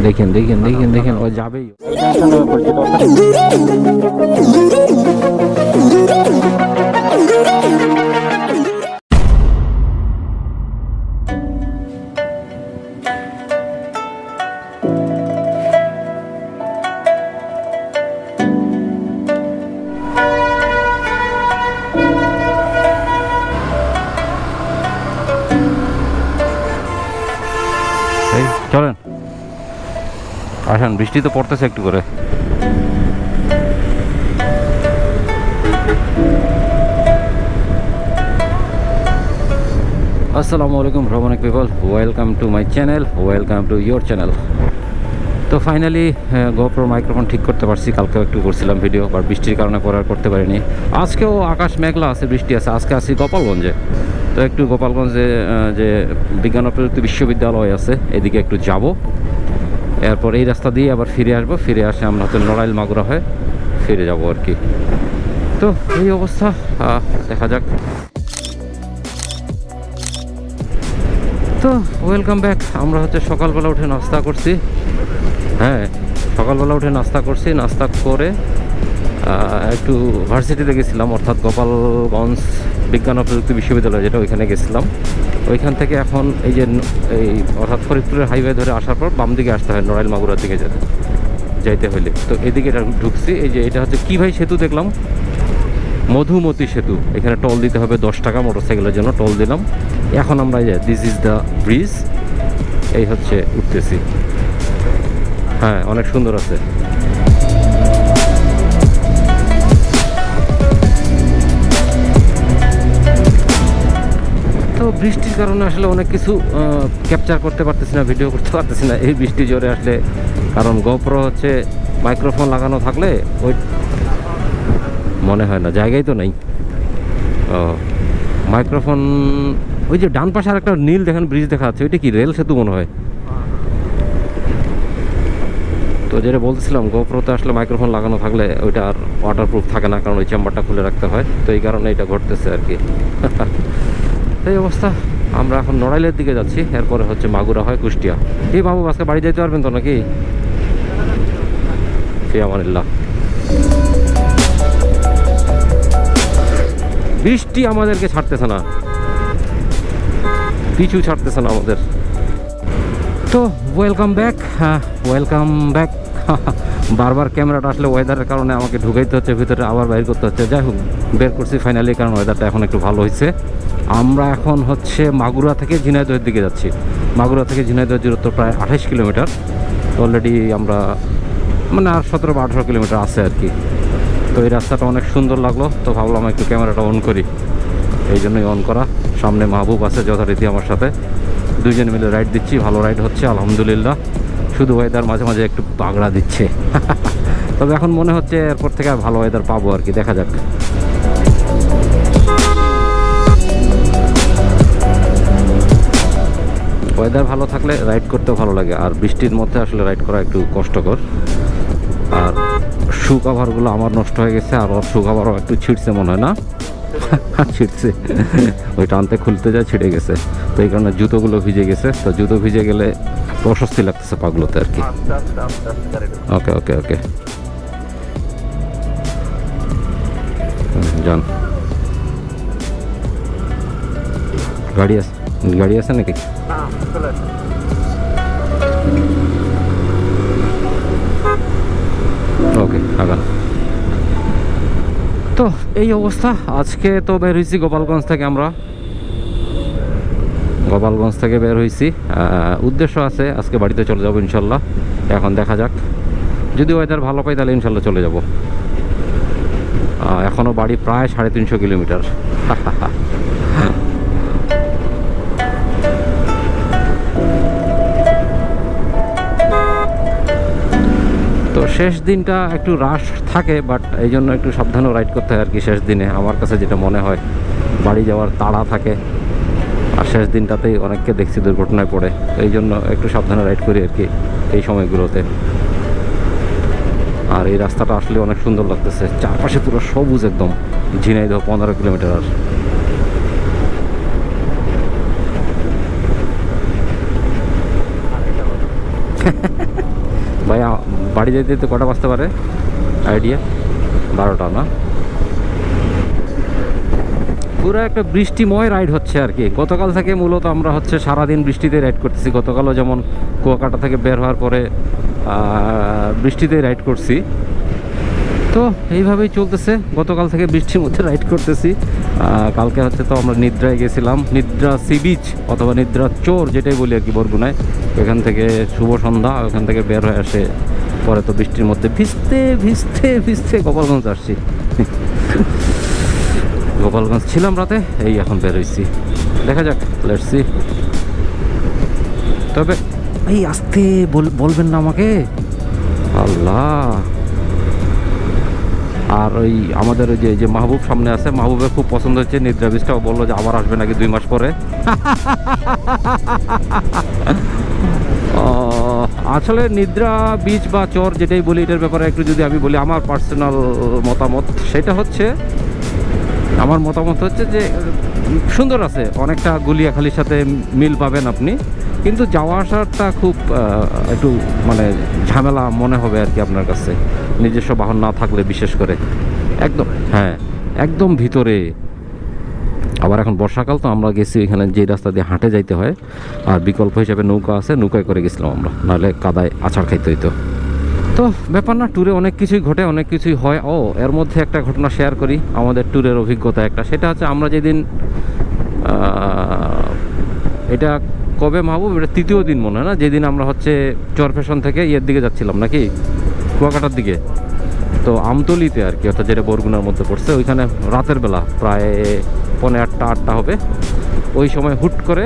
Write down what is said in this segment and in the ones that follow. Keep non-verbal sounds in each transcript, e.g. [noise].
দেখেন দেখেন দেখেন দেখেন ও যাবেই এই চলেন আসেন বৃষ্টি তো পড়তেছে একটু করে। আসসালামু আলাইকুম, ভ্রমণিক people welcome to my channel welcome to your channel তো ফাইনালি গোপ্রো মাইক্রোফোন ঠিক করতে পারছি, কালকেও একটু করছিলাম ভিডিও বা বৃষ্টির কারণে করার করতে পারিনি। আজকেও আকাশ মেঘলা আছে, বৃষ্টি আছে, আজকে আসি গোপালগঞ্জে। তো একটু গোপালগঞ্জে যে বিজ্ঞান প্রযুক্তি বিশ্ববিদ্যালয় আছে, এদিকে একটু যাব। এরপর এই রাস্তা দিয়ে আবার ফিরে আসব। ফিরে আসে আমরা হয়তো নড়াইল মাগুরা হয়ে ফিরে যাব আর কি। তো এই অবস্থা দেখা যাক। তো ওয়েলকাম ব্যাক আমরা হচ্ছে সকালবেলা উঠে নাস্তা করছি। হ্যাঁ সকালবেলা উঠে নাস্তা করছি। নাস্তা করে একটু ভার্সিটিতে গেছিলাম, অর্থাৎ গোপালগঞ্জ বিজ্ঞান ও প্রযুক্তি বিশ্ববিদ্যালয় যেটা ওইখানে গেছিলাম। ওইখান থেকে এখন এই যে এই অর্থাৎ ফরিদপুরের হাইওয়ে ধরে আসার পর বাম দিকে আসতে হয় নড়াইল মাগুরার দিকে যেতে, যাইতে হইলে। তো এদিকে এটা ঢুকছি, এই যে এটা হচ্ছে কী ভাই সেতু দেখলাম? মধুমতি সেতু। এখানে টল দিতে হবে দশ টাকা মোটরসাইকেলের জন্য টল দিলাম। এখন আমরা এই যে দিস ইজ দ্য ব্রিজ এই হচ্ছে উঠতেছি। হ্যাঁ অনেক সুন্দর আছে। বৃষ্টির কারণে আসলে অনেক কিছু ক্যাপচার করতে পারতেছি না ভিডিও করতে পারতেছি না। এই বৃষ্টি জোরে আসলে, কারণ গোপ্রো হচ্ছে মাইক্রোফোন লাগানো থাকলে ওই মনে হয় না জায়গায় তো নেই। মাইক্রোফোন ওই যে ডান পাশে আর একটা নীল দেখেন ব্রিজ দেখা যাচ্ছে, ওইটা কি রেল সেতু মনে হয়? তো যেটা বলতেছিলাম গোপ্রোতে আসলে মাইক্রোফোন লাগানো থাকলে ওইটা আর ওয়াটারপ্রুফ থাকে না, কারণ ওই চেম্বারটা খুলে রাখতে হয়। তো এই কারণে এটা ঘটতেছে আর কি। [laughs] এই অবস্থা। আমরা এখন নড়াইলের দিকে যাচ্ছি, এরপরে হচ্ছে মাগুরা হয় কুষ্টিয়া। এই বাবু, আজকে বাড়ি যেতে পারবেন তো নাকি? আমানিল্লাহ বৃষ্টি আমাদেরকে ছাড়তেছে না। পিছু ছাড়তেছে না আমাদের। তো ওয়েলকাম ব্যাক হ্যাঁ ওয়েলকাম ব্যাক [laughs] বারবার ক্যামেরাটা আসলে ওয়েদারের কারণে আমাকে ঢুকাইতে হচ্ছে, ভিতরে আবার বাইর করতে হচ্ছে। যাই হোক, বের করছি ফাইনালি কারণ ওয়েদারটা এখন একটু ভালো হয়েছে আমরা এখন হচ্ছে মাগুরা থেকে ঝিনাইদহের দিকে যাচ্ছি। মাগুরা থেকে ঝিনাইদহের দূরত্ব প্রায় আঠাশ কিলোমিটার। অলরেডি আমরা মানে আর সতেরো বা আঠারো কিলোমিটার আছে আর কি। তো এই রাস্তাটা অনেক সুন্দর লাগল। তো ভাবলাম একটু ক্যামেরাটা অন করি। এই জন্যই অন করা। সামনে মাহবুব আছে যথারীতি আমার সাথে। দুইজন মিলে রাইড দিচ্ছি, ভালো রাইড হচ্ছে, আলহামদুলিল্লাহ। শুধু ওয়েদার মাঝে মাঝে একটু পাগড়া দিচ্ছে। [laughs] তবে এখন মনে হচ্ছে এরপর থেকে আর ভালো ওয়েদার পাবো আর কি, দেখা যাক। ওয়েদার ভালো থাকলে রাইড করতেও ভালো লাগে, আর বৃষ্টির মধ্যে আসলে রাইড করা একটু কষ্টকর। আর শু কাভারগুলো আমার নষ্ট হয়ে গেছে, আর ওর শু কাভারও একটু ছিঁড়ছে মনে হয় না? [laughs] ছিঁড়ছে ওই টানতে খুলতে যায়, ছিঁড়ে গেছে। তো এই কারণে জুতোগুলো ভিজে গেছে। তো জুতো ভিজে গেলে প্রশস্তি লাগতেছে পাগুলোতে আর কি। ওকে ওকে ওকে। যান। গাড়ি আছে গাড়ি আছে নাকি? ওকে, আগান। তো এই অবস্থা। আজকে তো বের হয়েছি গোপালগঞ্জ থেকে আমরা। গোপালগঞ্জ থেকে বের হয়েছি উদ্দেশ্য আছে, আজকে বাড়িতে চলে যাব ইনশাল্লাহ। এখন দেখা যাক। যদি ওয়েদার ভালো পাই, তাহলে ইনশাল্লাহ চলে যাব। এখনও বাড়ি প্রায় সাড়ে তিনশো কিলোমিটার। তো শেষ দিনটা একটু রাশ থাকে বাট এই জন্য একটু সাবধানে রাইড করতে হয় আর কি শেষ দিনে। আমার কাছে যেটা মনে হয়, বাড়ি যাওয়ার তাড়া থাকে। শেষ দিনটাতেই অনেককে দেখছি দুর্ঘটনায় পড়ে। এই জন্য একটু সাবধানে রাইড করি আর কি এই সময়গুলোতে। আর এই রাস্তাটা আসলে অনেক সুন্দর লাগতেছে। চারপাশে পুরো সবুজ একদম। ঝিনাইদহ পনেরো কিলোমিটার আর। ভাই বাড়ি যেতে কটা বাজতে পারে? আইডিয়া বারোটা না? পুরো একটা বৃষ্টিময় রাইড হচ্ছে আর কি। গতকাল থেকে মূলত আমরা হচ্ছে সারাদিন বৃষ্টিতে রাইড করতেছি। গতকালও যেমন কুয়াকাটা থেকে বের হওয়ার পরে বৃষ্টিতে রাইড করছি। তো এইভাবেই চলতেছে। গতকাল থেকে বৃষ্টির মধ্যে রাইড করতেছি। কালকে হচ্ছে তো আমরা নিদ্রায় গেছিলাম। নিদ্রা সি বিচ অথবা নিদ্রা চোর যেটাই বলি আর কি বরগুনায় ওখান থেকে শুভ সন্ধ্যা ওখান থেকে বের হয়ে আসে। পরে তো বৃষ্টির মধ্যে ভিজতে ভিজতে ভিজতে গোপালগঞ্জ আসছি। গোপালগঞ্জ ছিলাম রাতে, এই এখন বের হয়েছি দেখা যাক লেটসি তবে এই আসতে বল- বলবেন না আমাকে? আল্লাহ। আর ওই আমাদের ওই যে যে মাহবুব সামনে আছে, মাহবুবের খুব পছন্দ হচ্ছে নিদ্রা বীজটাও, বলল যে আবার আসবে নাকি দুই মাস পরে। আসলে নিদ্রা বীজ বা চর যেটাই বলি, এটার ব্যাপারে একটু যদি আমি বলি, আমার পার্সোনাল মতামত সেটা হচ্ছে আমার মতামত হচ্ছে যে, সুন্দর আছে, অনেকটা গুলিয়াখালির সাথে মিল পাবেন আপনি, কিন্তু যাওয়া আসাটা খুব একটু মানে ঝামেলা মনে হবে আর কি আপনার কাছে, নিজস্ব বাহন না থাকলে বিশেষ করে, একদম হ্যাঁ একদম ভিতরে। আবার এখন বর্ষাকাল তো আমরা গেছি এখানে যে রাস্তা দিয়ে হাঁটে যাইতে হয়, আর বিকল্প হিসাবে নৌকা আছে, নৌকায় করে গেছিলাম আমরা, নাহলে কাদায় আছাড় খাইতে হইতো। তো ব্যাপার না ট্যুরে অনেক কিছুই ঘটে, অনেক কিছুই হয়। ও, এর মধ্যে একটা ঘটনা শেয়ার করি, আমাদের ট্যুরের অভিজ্ঞতা একটা। সেটা হচ্ছে আমরা যেদিন এটা কবে মাহবুব? এটা তৃতীয় দিন মনে হয় না? যেদিন আমরা হচ্ছে চরফেশন থেকে ইয়ের দিকে যাচ্ছিলাম নাকি? কুয়াকাটার দিকে। তো আমতলিতে আর কি, অর্থাৎ যেটা বরগুনার মধ্যে পড়ছে, ওইখানে রাতের বেলা, প্রায় পৌনে আটটা আটটা হবে। ওই সময় হুট করে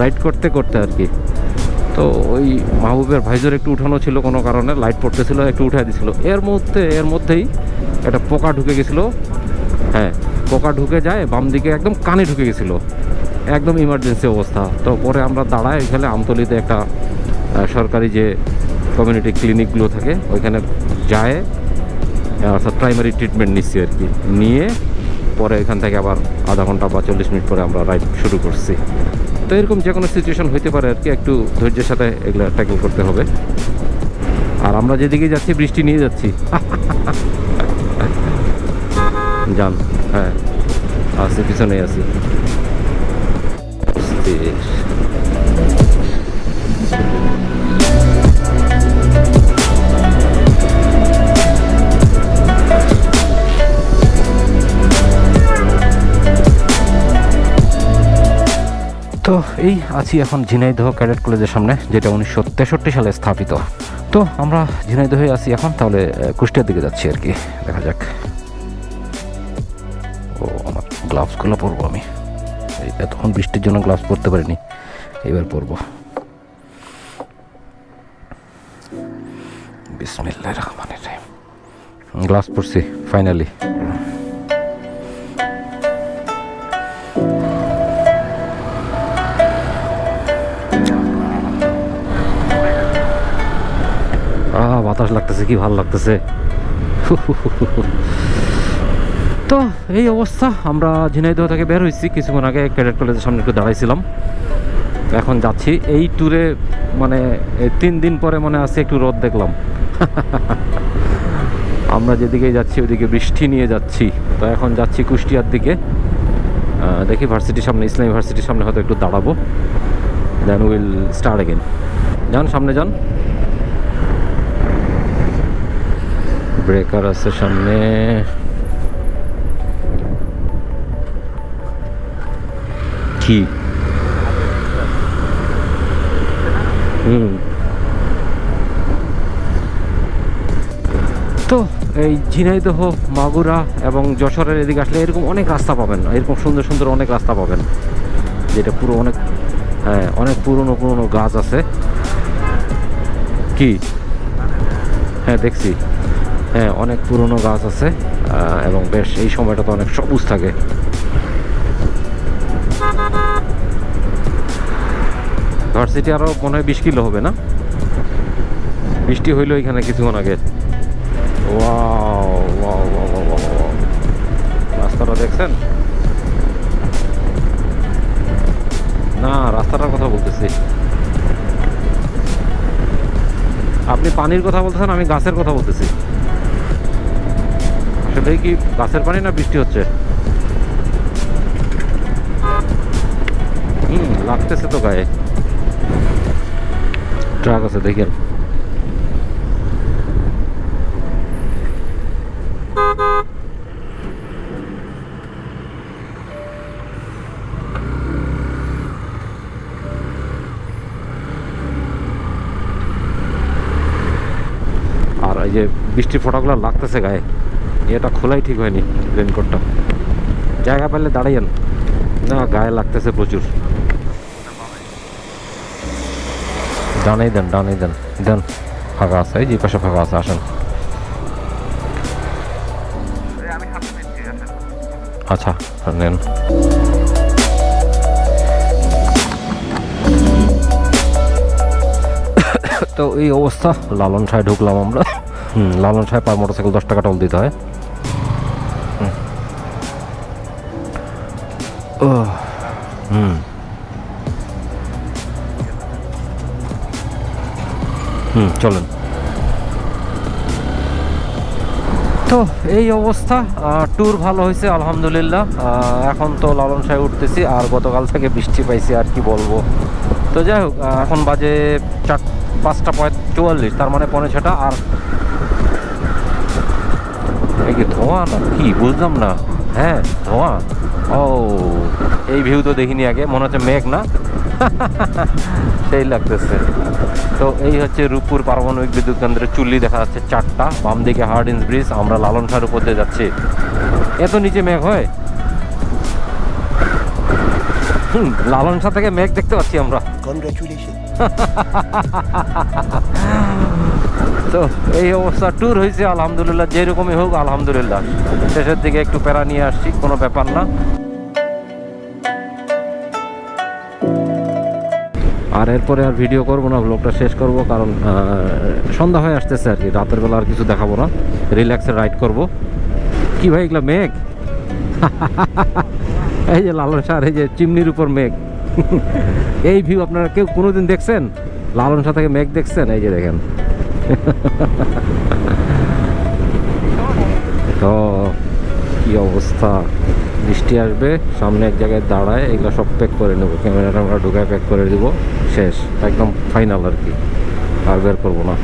রাইড করতে করতে আর কি তো ওই মাহবুবের ভাইজোর একটু উঠানো ছিল কোনো কারণে লাইট পড়তেছিল, একটু উঠাই দিছিল। এর মধ্যে, এর মধ্যেই একটা পোকা ঢুকে গেছিল। হ্যাঁ পোকা ঢুকে যায়, বাম দিকে একদম কানে ঢুকে গেছিল। একদম ইমার্জেন্সি অবস্থা। তো পরে আমরা দাঁড়াই এখানে আমতলিতে একটা সরকারি যে কমিউনিটি ক্লিনিকগুলো থাকে, ওইখানে যায়, অর্থাৎ প্রাইমারি ট্রিটমেন্ট নিচ্ছি আর কি। নিয়ে পরে এখান থেকে আবার আধা ঘণ্টা বা চল্লিশ মিনিট পরে আমরা রাইড শুরু করছি। তো এরকম যে কোনো সিচুয়েশান হইতে পারে আর কি, একটু ধৈর্যের সাথে এগুলো ট্যাকেল করতে হবে। আর আমরা যেদিকে যাচ্ছি, বৃষ্টি নিয়ে যাচ্ছি। [laughs] যান হ্যাঁ আসি পিছনে আছি। তো এই আছি এখন ঝিনাইদহ ক্যাডেট কলেজের সামনে, যেটা উনিশশো তেষট্টি সালে স্থাপিত। তো আমরা ঝিনাইদহে আছি এখন, তাহলে কুষ্টিয়ার দিকে যাচ্ছি আর কি, দেখা যাক। ও, আমার গ্লাভসগুলো পরবো আমি। এতক্ষণ বৃষ্টির জন্য গ্লাভস পরতে পারিনি, এবার পরবো। বিসমিল্লাহ রহমানের রহিম। গ্লাভস পরছি ফাইনালি বাতাস লাগতেছে, কি ভালো লাগতেছে। তো এই অবস্থা, আমরা ঝিনাইদহ থেকে বের হয়েছি। কিছুক্ষণ আগে ক্যাডেট কলেজের সামনে একটু দাঁড়াইছিলাম। এখন যাচ্ছি। এই ট্যুরে মানে তিন দিন পরে মনে আছে একটু রোদ দেখলাম। আমরা যেদিকে যাচ্ছি ওইদিকে বৃষ্টি নিয়ে যাচ্ছি। তো এখন যাচ্ছি কুষ্টিয়ার দিকে। দেখি ভার্সিটির সামনে, ইসলামী ভার্সিটির সামনে হয়তো একটু দাঁড়াবো। দেন উইল স্টার্ট এগেন যান, সামনে যান। ব্রেকার আছে সামনে। কি? হুম। তো এই ঝিনাইদহ, মাগুরা এবং যশোরের এদিকে আসলে এরকম অনেক রাস্তা পাবেন এরকম সুন্দর সুন্দর অনেক রাস্তা পাবেন। যেটা পুরো অনেক হ্যাঁ অনেক পুরনো পুরনো গাছ আছে। কি? হ্যাঁ দেখছি। হ্যাঁ অনেক পুরনো গাছ আছে এবং বেশ এই সময়টা তো অনেক সবুজ থাকে। ভার্সিটি আরও মনে হয় বিশ কিলো হবে না? বৃষ্টি হইল এখানে কিছুক্ষণ আগে। রাস্তাটা দেখছেন? না, রাস্তাটার কথা বলতেছি। আপনি পানির কথা বলতেছেন, আমি গাছের কথা বলতেছি। আসলে কি গাছের পানি না বৃষ্টি হচ্ছে? হুম, লাগতেছে তো গায়ে। ট্রাক আছে দেখেন আর এই যে বৃষ্টির ফোঁটাগুলো লাগতেছে গায়ে। এটা খোলাই ঠিক হয়নি রেনকোটটা। জায়গা পেলে দাঁড়াইয়েন। না, গায়ে লাগতেছে প্রচুর। ডানেই দেন ডানেই দেন। দেন, ফাঁকা আছে, এই যে পাশে ফাঁকা আছে, আসেন। আচ্ছা নেন। তো এই অবস্থা, লালন সাহেব ঢুকলাম আমরা। হুম, লালন সাহেব আর মোটরসাইকেল দশ টাকা টোল দিতে হয়। ও হুম হুম, চলেন। তো এই অবস্থা ট্যুর ভালো হয়েছে, আলহামদুলিল্লাহ। এখন তো লালন সাহেব উঠতেছি, আর গতকাল থেকে বৃষ্টি পাইছি, আর কি বলব। তো যাই হোক এখন বাজে চার, পাঁচটা পঁয় চুয়াল্লিশ তার মানে পনেরো ছটা, আর এই কি ধোঁয়া না? কি বুঝলাম না। হ্যাঁ ধোঁয়া। ও এই ভিউ তো দেখিনি আগে মনে হচ্ছে মেঘ না? [laughs] সেই লাগতেছে। তো এই হচ্ছে রূপপুর পারমাণবিক বিদ্যুৎ কেন্দ্রের চুল্লি দেখা যাচ্ছে চারটা বাম দিকে হার্ডিন্স ব্রিজ আমরা লালন সার উপর দিয়ে যাচ্ছি। এত নিচে মেঘ হয়? হুম, লালন শাহ থেকে মেঘ দেখতে পাচ্ছি আমরা। Congratulations. [laughs] তো এই অবস্থা ট্যুর হয়েছে, আলহামদুলিল্লাহ, যেরকমই হোক, আলহামদুলিল্লাহ। শেষের দিকে একটু প্যারা নিয়ে আসছি, কোনো ব্যাপার না। আর এরপরে আর ভিডিও করব না ব্লগটা শেষ করব, কারণ সন্ধ্যা হয়ে আসতেছে আর কি, রাতের বেলা আর কিছু দেখাবো না। রিল্যাক্সে রাইড করব। কি ভাই, এগুলো মেঘ? [laughs] এই যে লালন শাহ এই যে চিমনির উপর মেঘ। [laughs] এই ভিউ আপনারা কেউ কোনোদিন দেখছেন? লালন শাহ থেকে মেঘ দেখছেন? এই যে দেখেন। [laughs] তো কি অবস্থা? বৃষ্টি আসবে, সামনে এক জায়গায় দাঁড়ায়, এগুলো সব প্যাক করে নেব। ক্যামেরাটা আমরা ঢুকায় প্যাক করে দিব। শেষ, একদম ফাইনাল আর কি। আর বের করব না।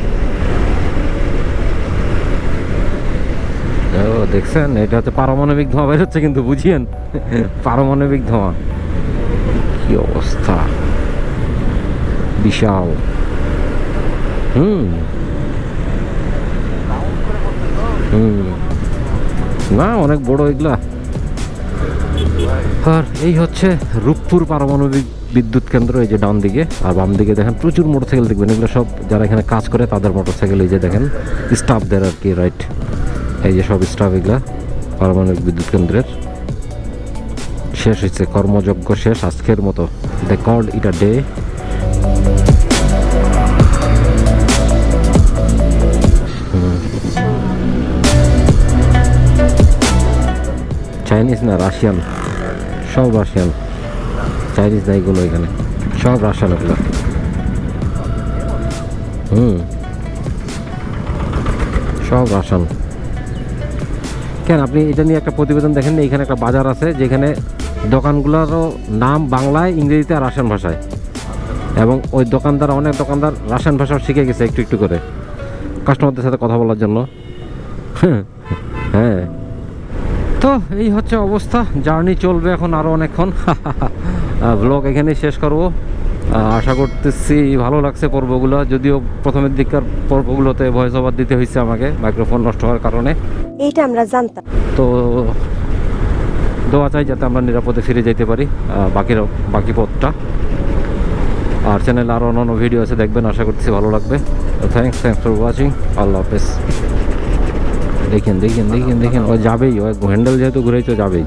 দেখছেন? এটা হচ্ছে পারমাণবিক ধোঁয়া, বের হচ্ছে কিন্তু, বুঝিয়েন? [laughs] পারমাণবিক ধোঁয়া। কি অবস্থা? বিশাল। হুম। না, অনেক বড় এগুলা। আর এই হচ্ছে রূপপুর পারমাণবিক বিদ্যুৎ কেন্দ্র, এই যে ডান দিকে। আর বাম দিকে দেখেন, প্রচুর মোটরসাইকেল দেখবেন। এগুলো সব যারা এখানে কাজ করে, তাদের মোটরসাইকেল, এই যে দেখেন, স্টাফদের আর কি রাইট এই যে সব স্টাফ এগুলা, পারমাণবিক বিদ্যুৎ কেন্দ্রের। শেষ হয়েছে কর্মযজ্ঞ শেষ, আজকের মতো। They called it a day Chinese না রাশিয়ান সব রাশিয়ান চাইনিজ না এগুলো এখানে। সব রাশিয়ান এগুলো। হুম। সব রাশিয়ান কেন, আপনি এটা নিয়ে একটা প্রতিবেদন দেখেন এখানে একটা বাজার আছে যেখানে দোকানগুলোরও নাম বাংলায়, ইংরেজিতে আর রাশিয়ান ভাষায়। এবং ওই দোকানদার, অনেক দোকানদার রাশিয়ান ভাষাও শিখে গেছে একটু একটু করে। কাস্টমারদের সাথে কথা বলার জন্য। [laughs] হ্যাঁ। তো এই হচ্ছে অবস্থা। জার্নি চলবে এখন আরও অনেকক্ষণ। [laughs] ব্লগ এখানেই শেষ করব। আশা করতেছি ভালো লাগছে পর্বগুলো। যদিও প্রথমের দিককার পর্বগুলোতে ভয়েস ওভার দিতে হয়েছে আমাকে মাইক্রোফোন নষ্ট হওয়ার কারণে। এইটা আমরা জানতাম। তো দোয়া চাই যাতে আমরা নিরাপদে ফিরে যেতে পারি বাকির বাকি পথটা। আর চ্যানেলে আরও অন্যান্য ভিডিও আছে দেখবেন। আশা করছি ভালো লাগবে। থ্যাংকস থ্যাংকস ফর ওয়াচিং আল্লাহ হাফেজ। দেখেন দেখেন দেখেন দেখেন ও যাবেই ও হ্যান্ডেল যেহেতু ঘুরেই তো যাবেই